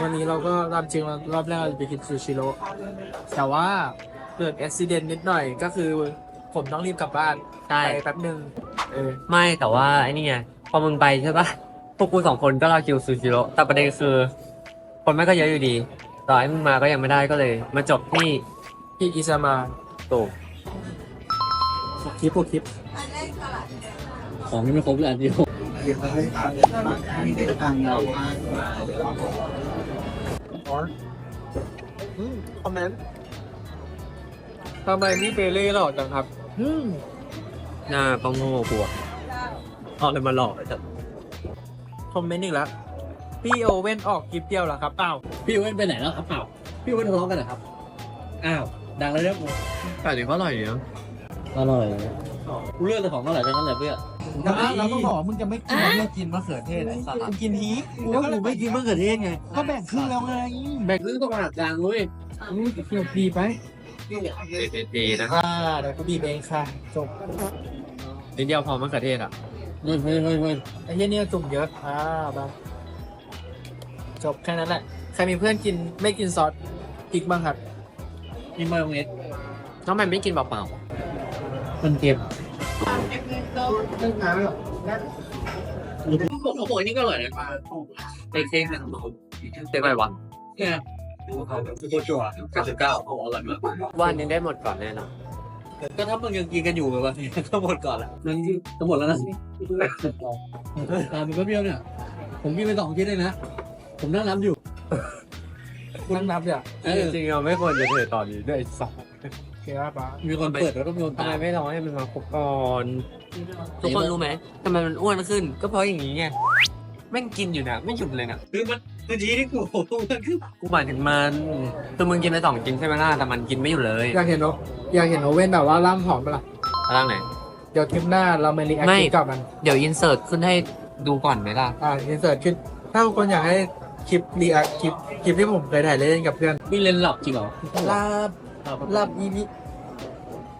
วันนี้เราก็รอบจริงเรารอบแรกเราจะไปกินซูชิโร่แต่ว่าเกิดอุบิเหตุนิดหน่อยก็คือผมต้องรีบกลับบ้านใช่ ไปแป๊บหนึ่งเออไม่แต่ว่าไอ้นี่ไงพอมึงไปใช่ปะพวกกูสองคนก็รอคิวซูชิโร่แต่ประเด็นคือ คนไม่ก็เยอะอยู่ดี ต่อให้มึงมาก็ยังไม่ได้ก็เลย มาจบที่ที่อิซามาตูคลิปพวกคลิป ของไม่ครบเลยอันเดียวอืม คอมเมนต์ทำไมพี่เปเล่หล่อจังครับอืมหน้าก็โง่กูอะเอาเลยมาหลอกไอ้สัสคอมเมนต์อีกแล้วพี่โอเว่นออกคลิปเดียวเหรอครับเปล่าพี่เว้นไปไหนแล้วครับเปล่าพี่เว้นทะเลาะกันเหรอครับ อ้าว ดังแล้วเนี่ยแต่เดี๋ยวก็อร่อยอยู่นะอร่อยเรื่องของอร่อยทั้งนั้นเลยเพื่อน เราก็บอกมึงจะไม่กินไม่กินมะเขือเทศไอ้สัตว์กินฮีกูก็กูไม่กินมะเขือเทศไงก็แบ่งครึ่งแล้วไงแบ่งครึ่งต้องขนาดกลางเลยเกี่ยวดีไปดีนะค่ะเดี๋ยวก็บีบเองค่ะจบนิดเดียวพอมะเขือเทศอะเฮ้ยเฮ้ยเฮ้ยเฮ้ยไอ้เหี้ยเนี่ยจุ่มเยอะอ่าไปจบแค่นั้นแหละใครมีเพื่อนกินไม่กินซอสพริกบ้างครับนี่มายองเนสน้องแมนไม่กินเปล่ามันเค็ม เรื่องน้ำหรอผมเขาบอกนี่ก็อร่อยนะเต็กเต็กนะๆเต็มไปวะเนี่ยตัวจั่วเก้าสิบเก้าเขาอร่อยมากวันนี้ได้หมดก่อนแน่นอนก็ถ้ามึงยังกินกันอยู่แบบว่าก็หมดก่อนละนั่นก็หมดแล้วนะตามมันก็เปรี้ยวเนี่ย ผมกินไปสองชิ้นเลยนะ ผมนั่งนับอยู่คุณนับเนี่ยเออจริงๆเราไม่ควรจะเทตอนนี้ด้วยสัส เกี่ยวปะมีคนเปิดแล้วก็มีคนทำไมตายไม่รอให้มันมาครบก่อนทุกคนรู้ไหมทำไมมันอ้วนขึ้น ก็เพราะอย่างนี้ไงแม่งกินอยู่นะไม่หยุดเลยนะคือมันคือทีที่กูมันคือกูหมายถึงมันคือมึงกินไปสองกินใช่ไหมล่ะแต่มันกินไม่อยู่เลยอยากเห็นโออยากเห็นโอเว่นแบบว่าร่างผอมปะล่ะร่างไหน เดี๋ยวคลิปหน้าเรามารีแอคไม่คลิปกับมัน เดี๋ยวอินเสิร์ตขึ้นให้ดูก่อนไหมล่ะอ่าอินเสิร์ตขึ้นถ้าทุกคนอยากให้คลิปรีแอคคลิปคลิปที่ผมเคยถ่ายเล่นกับเพื่อนมีเลนหลับจริงเหรอลา บลาบ EP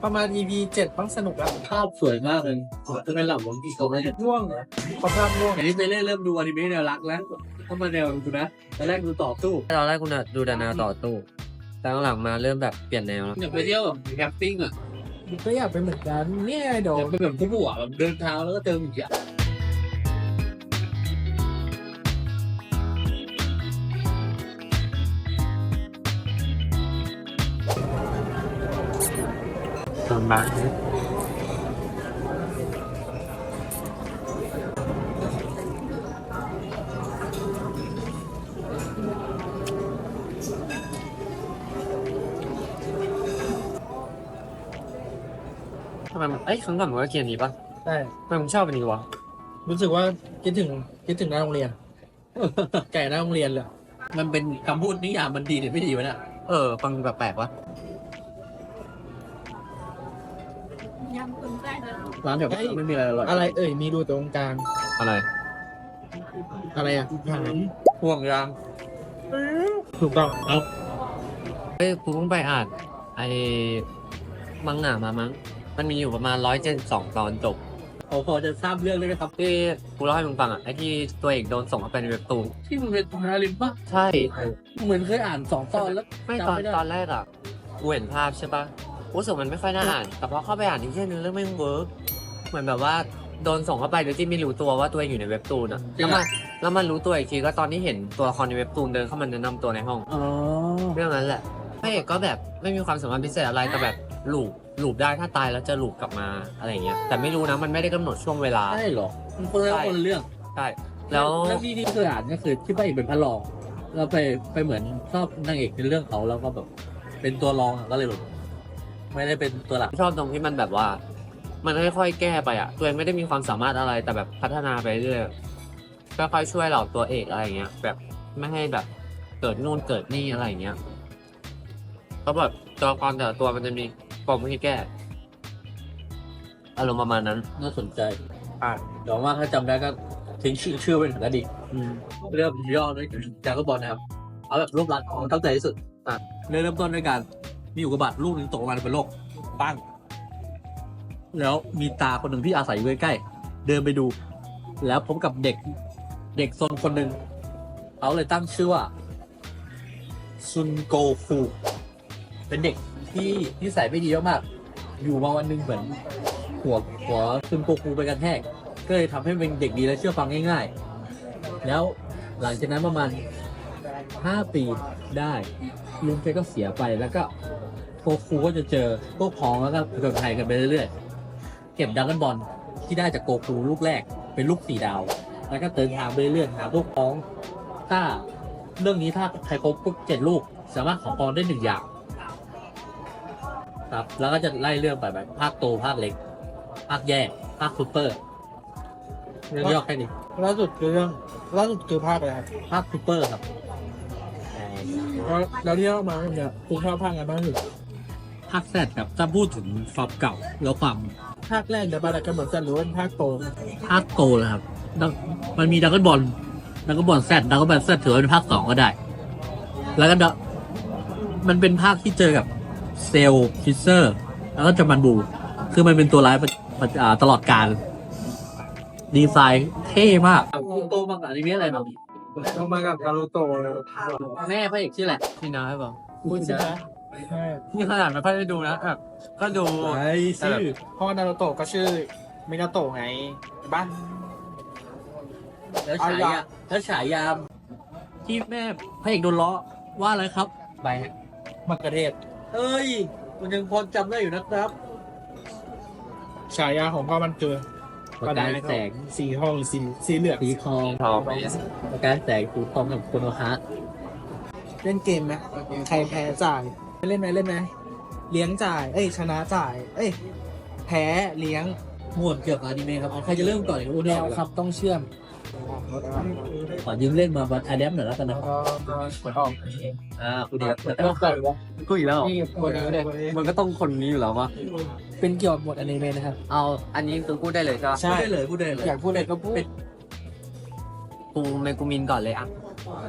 ประมาณ EP เจ็ดต้องสนุกแล้วภาพสวยมากเลยจะเป็นหลับของพี่เขาไหมง่วงเหรอขอภาพง่วงอย่างนี้ไปเล่นเริ่มดูอนิเมะแนวรักแล้วถ้ามาแนวดูนะตอนแรกดูต่อสู้ตอนแรกกูน่ะดูแต่แนวต่อตู้แต่หลังๆมาเริ่มแบบเปลี่ยนแนวแล้วอยากไปเที่ยวแบบแคมปิ้งอะก็อยากเป็นเหมือนกันเนี่ยเดี๋ยวอยากไปแบบผู้อะแบบเดินเท้าแล้วก็เจอหมีอะ ตอนบ้านทำไมมันเอ้ยครั้งก่อนมึงก็เขียนนี้ปะได้ทำไมมึงชอบอันนี้วะ รู้สึกว่าคิดถึงคิดถึงหน้าโรงเรียน ไก่หน้าโรงเรียนเลยมันเป็นคำพูดนิยามมันดีหรือไม่ดีวะเนี่ย เออ ฟังแปลกๆวะ ร้านแบบไม่มีอะไรอร่อยอะไรเอ่ยมีรูตรงกลาง อะไรอะไรอะหางห่วงยางถูกต้องเฮ้ยกูเพิ่งไปอ่านไอ้มังงะมามั้งมันมีอยู่ประมาณร้อยเจ็ดสองตอนจบพอพอจะทราบเรื่องเลยไหมครับที่กูเล่าให้มึงฟังอะไอ้ที่ตัวเอกโดนส่งเข้าไปในเว็บตูนที่มันเป็นฮาริมปะใช่เหมือนเคยอ่านสองตอนแล้วไม่ตอนจำไม่ได้ตอนแรกอะกูเห็นภาพใช่ปะกูรู้สึกมันไม่ค่อยน่าอ่าน แต่พอเข้าไปอ่านอีกเรื่องนึงเรื่องไม่งเวิร์ก เหมือนแบบว่าโดนส่งเข้าไปโดยที่ไม่รู้ตัวว่าตัวเองอยู่ในเว็บตูนอะแล้วมันแล้วมันรู้ตัวอีกทีก็ตอนที่เห็นตัวละครในเว็บตูนเดินเข้ามาแนะนำตัวในห้อง อ๋อ เรื่องนั้นแหละพระเอกก็แบบไม่มีความสามารถพิเศษอะไรแต่แบบหลูบหลูบได้ถ้าตายแล้วจะหลูบกลับมาอะไรอย่างเงี้ยแต่ไม่รู้นะมันไม่ได้กำหนดช่วงเวลา ใช่เหรอมันคนละคนละเรื่องใช่แล้วแล้วที่ที่เคยอ่านก็คือที่พระเอกเป็นพระรอง เราไปไปเหมือนชอบนางเอกในเรื่องเขาแล้วก็แบบเป็นตัวรองอะก็เลยแบบไม่ได้เป็นตัวหลักชอบตรงที่มันแบบว่า มันค่อยๆแก้ไปอะตัวเองไม่ได้มีความสามารถอะไรแต่แบบพัฒนาไปเรื่อยค่อยๆช่วยเหล่าตัวเอกอะไรเงี้ย แบบไม่ให้แบบเกิดนู่นเกิดนี่อะไรเงี้ยก็แบบตัวละครแต่ละตัวมันจะมีปมให้แก้อารมณ์ประมาณนั้น น่าสนใจ อะเดี๋ยวว่าถ้าจำได้ก็ทิ้งชื่อชื่อไว้หน่อยก็ดีอืมเรื่องย่อด้วยจากก็บอลนะครับ เอาแบบรวบรัดเอาตั้งใจที่สุดอะเริ่มต้นด้วยการมีอุกกาบาตลูกหนึงตกลงมาเป็นโลกปั้ง แล้วมีตาคนหนึ่งที่อาศัยอยู่ใกล้ๆเดินไปดู แล้วพบกับเด็กเด็กซนคนหนึ่งเขาเลยตั้งชื่อว่าซุนโกฟูเป็นเด็กที่นิสัยไม่ดีมากๆอยู่มาวันหนึงเหมือนหัวหัวซุนโกฟูไปกันแทกก็เลยทำให้เป็นเด็กดีและเชื่อฟังง่ายๆ แล้วหลังจากนั้นประมาณ5ปีได้ลุงแกก็เสียไปแล้วก็โกฟูก็จะเจอพวกพ้องแล้วก็ผจญภัยกันไปเรื่อยๆ เก็บดักกันบอลที่ได้จากโกฟูลูกแรกเป็นลูกสี่ดาว แล้วก็เดินทางไปเรื่อยๆหาพวกพ้อง ถ้าเรื่องนี้ถ้าใครครบปุ๊บเจ็ดลูก สามารถขอพรได้หนึ่งอย่างครับแล้วก็จะไล่เรื่องไปแบบภาคโตภาคเล็ก ภาคแยก ภาคซูเปอร์เรื่องย่อแค่นี้ล่าสุดคือเรื่องล่าสุดคือภาคอะไรครับภาคซูเปอร์ครับแล้วแล้วที่เรามาเนี่ยคุณชอบภาคไหนบ้างที่สุดภาคแซดครับจะพูดถึงความเก่าแล้วความ ภาคแรกเดี๋ยวบาร์กันเหมือนกันหรือว่าเป็นภาคโตภาคโตเลยครับดังมันมีดักกันบอลดักกันบอลแซดดักกันบอลแซดถือว่าเป็นภาคสองก็ได้ แล้วก็ดะมันเป็นภาคที่เจอกับเซลล์ฟิเซอร์ แล้วก็จามันบู คือมันเป็นตัวร้ายประประอ่าตลอดการ ดีไซน์เท่มากโตมากอนิเมะอะไรบ้างต้องมากับคารุโตะแม่พระเอกชื่ออะไรพี่น้าให้บอกคุณใช่ไหม ใช่นี่ขนาดไม่ค่อยได้ดูนะแบบก็ดู ไอ้ชื่อพ่อนารุโตะก็ชื่อมินาโตะไงบ้านแล้วฉายาแล้วฉายาที่แม่พระเอกโดนล้อว่าอะไรครับไปมักกะเทศเอ้ยมันยังพอจำได้อยู่นะครับ ฉายาของพ่อมันคือประกายแสงสีทองหรือสีสีเหลืองสีทองทองประกายแสงสีทองกับโคโนฮะเล่นเกมไหมใครแพ้จ่าย เล่นไหมเล่นไหมเลี้ยงจ่าย เอ้ยชนะจ่าย เอ้ยแพ้เลี้ยงหมวดเกี่ยวกับอนิเมะครับเอาใครจะเริ่มก่อนอีกอุ้นแนแล้ววครับต้องเชื่อมขอยืมเล่นมาบัตอเดมหน่อยแล้วกันนะก็ผลออกอ่าคุณเดียวแต่ก็เกิดวะกูอีกแล้วนี่คนนี้เลยมันก็ต้องคนนี้อยู่แล้ววะเป็นเกี่ยวกับหมวดอนิเมะนะครับเอาอันนี้คือพูดได้เลยใช่ปะใช่พูดได้เลยพูดได้เลยอยากพูดอะไรก็พูดกูเมกูมินก่อนเลยอะ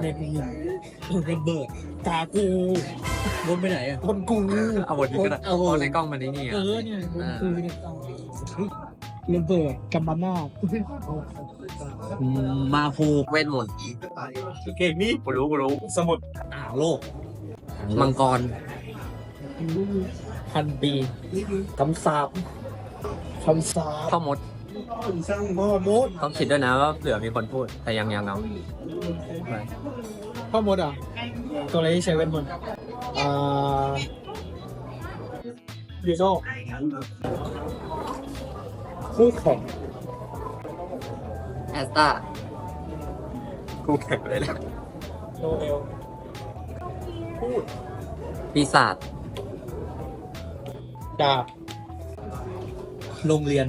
ในกูระเบิดกากู วนไปไหนอะคนกูเอาบทนี้ก็ได้เอาเอาในกล้องมาในนี่เออะอเนี่ยคือเนี่ยระเบิดกัมบานาอืมมาโฟเวทมนต์เก่งนี่กูรู้กูรู้สมุดอ่างโลก มังกร พันปีคำสาบคำสาบพ่อมดพ่อมดต้องคิดด้วยนะว่าเผื่อมีคนพูดแต่ยังยังเอาพ่อมดอะ ตัวอะไรที่ใช้เวทมนต์ อ่าดิโซคู่แข่งแอสตากูแข่งเลยแหละโนเอลปีศาจดาบโรงเรียน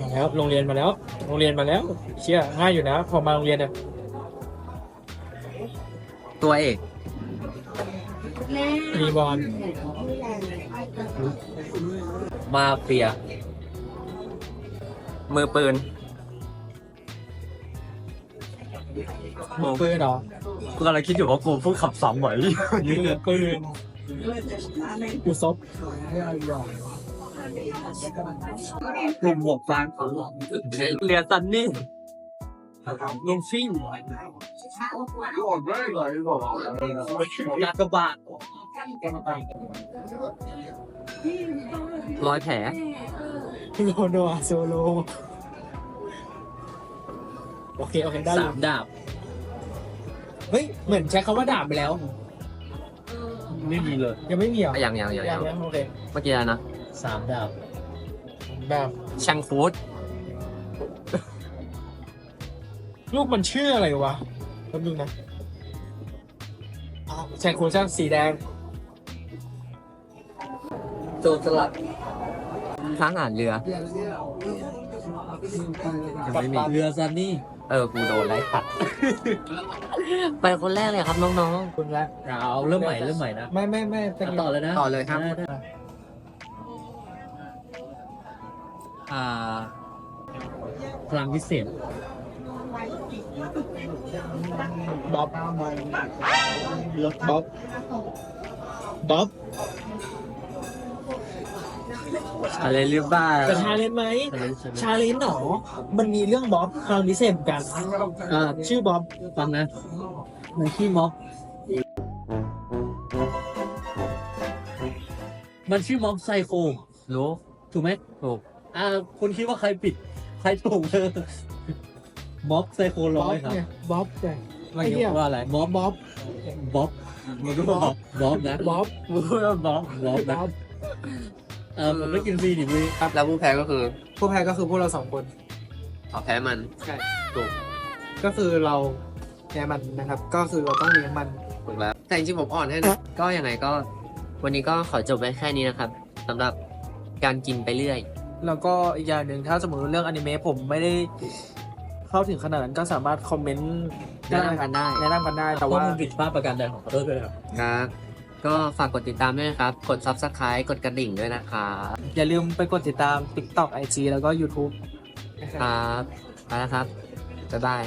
มาแล้วโรงเรียนมาแล้ว โรงเรียนมาแล้ว เชื่อง่ายอยู่นะ พอมาโรงเรียนเนี่ยตัวเอก รีบอลมาเฟีย มือปืนมือปืนเหรอกูกำลังคิดอยู่ว่ากูพูดขับสามไหวมือปืนอุซบกลุ่มหมวกฟางเรียนซันนี่ลงซิ่งยา กระบาดร้อยแผลโรโดอาโซโล โอเค โอเค ได้อสายู่มดาบ เฮ้ย เหมือนใช้คำว่าดาบไปแล้ว ไม่มีเลยยังไม่มีเหรอยังยังยังยัยังงยังโอเค เมื่อกี้อะไรนะสามดาบดาบ ชังฟูดลูกมันชื่ออะไรวะ แป๊บนึงนะอ่าแชงคูช่างสีแดง โจรสลัดทหารเรือ ยังไม่มี เรือซันนี่เออ กูโดนไล่ตัด ไปคนแรกเลยครับน้องคุณละเอาเริ่มใหม่เริ่มใหม่นะไม่ไม่ไม่ตะอะกี้ต่อเลยนะต่อเลยครับ ได้ได้อ่า พลังพิเศษ บ๊อบบ๊อบบ๊อบอะไรหรือเปล่าจะชาเลนจ์ไหม ชาเลนจ์หรอมันมีเรื่องบ๊อบคราวนี้เสพกัน อ่าชื่อบ๊อบฟังนะมันขี้ม็อกมันชื่อม็อกไซโครู้ถูกไหมถูกอ่าคุณคิดว่าใครผิด ใครถูกเธอ ม็อกไซโคร้อยครับเนี่ยบ๊อบเนี่ยไม่ไอ้เหี้ยว่าอะไรม็อบบ๊อบบ๊อบมันก็บอกบ๊อบนะบ๊อบพูดว่าบ๊อบบ๊อบนะบ๊อบเออผมไม่กินฟรีดิพี่ครับแล้วผู้แพ้ก็คือผู้แพ้ก็คือพวกเราสองคน ขอแพ้มัน ใช่ถูก ก็คือเราแพ้มันนะครับ ก็คือเราต้องเลี้ยงมัน ถูกแล้วแต่จริงๆผมอ่อนให้นะ ก็ยังไงก็ วันนี้ก็ขอจบไว้แค่นี้นะครับสำหรับการกินไปเรื่อย แล้วก็อีกอย่างหนึ่งถ้าสมมติเรื่องอนิเมะผมไม่ได้ เข้าถึงขนาดนั้นก็สามารถคอมเมนต์แนะนำกันได้แนะนำกันได้ แต่แต่ว่าว่ามันผิดพลาดประการใดของขอโทษด้วยครับครับก็ฝากกดติดตามด้วยนะครับ กด subscribe กดกระดิ่งด้วยนะครับอย่าลืมไปกดติดตาม TikTok IG แล้วก็ YouTube นะครับครับไปแล้วครับ บ๊ายบาย